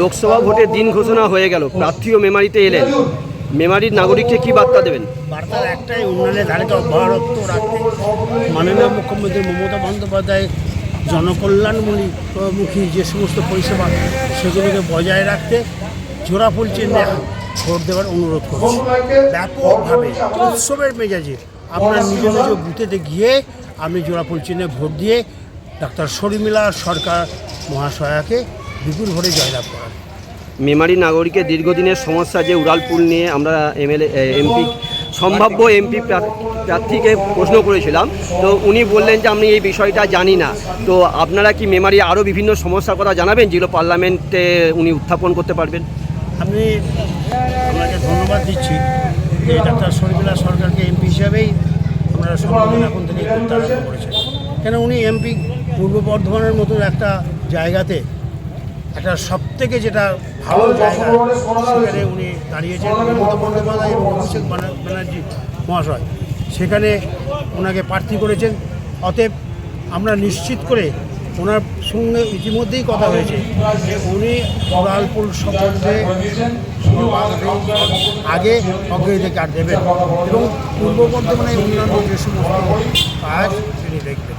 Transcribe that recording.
লোকসভা ভোটের দিন ঘোষণা হয়ে গেল। প্রার্থীও মেমারিতে এলেন। মেমারির নাগরিককে কি বার্তা দেবেন? বার্তার একটাই উন্নয়নের ধারিত অব্যাহত রাখতে মাননীয় মুখ্যমন্ত্রী মমতা বন্দ্যোপাধ্যায় জনকল্যাণমূলী মুখী যে সমস্ত পরিষেবা সেগুলোকে বজায় রাখতে জোড়াফুল চিহ্নে ভোট দেওয়ার অনুরোধ করছি। ব্যাপকভাবে উৎসবের মেজাজে আপনার নিজ নিজ বুথেতে গিয়ে আপনি জোড়াফুল চিহ্নে ভোট দিয়ে ডাক্তার শর্মিলা সরকার মহাশয়াকে বিপুল ভোটে জয়লাভ করান মেমারি নাগরিকের দীর্ঘদিনের সমস্যা যে উড়ালপুল নিয়ে আমরা এমএলএ এমপি সম্ভাব্য এমপি প্রার্থীকে প্রশ্ন করেছিলাম। তো উনি বললেন যে আমি এই বিষয়টা জানি না। তো আপনারা কি মেমারি আরও বিভিন্ন সমস্যার কথা জানাবেন? যেগুলো পার্লামেন্টে উনি উত্থাপন করতে পারবেন। আমি আপনাকে ধন্যবাদ দিচ্ছি। যে ডাক্তার শরীফুল্লাহ সরকারকে এমপি হিসাবেই আমরা সম্বোধন এখন থেকে করতে আরম্ভ করেছেন কেন উনি এমপি পূর্ব বর্ধমানের মতো একটা জায়গাতে একটা সব থেকে যেটা ভালো জায়গা সেখানে উনি দাঁড়িয়েছেন মমতা বন্দ্যোপাধ্যায় এবং অভিষেক ব্যানার্জি মহাশয়। সেখানে ওনাকে প্রার্থী করেছেন। অতএব আমরা নিশ্চিত করে ওনার সঙ্গে ইতিমধ্যেই কথা হয়েছে যে উনি উড়ালপুর সম্বন্ধে আগে অগ্রাধিকার দেবেন এবং পূর্ব বর্ধমানে অন্যান্য যে সমস্ত কাজ তিনি দেখবেন।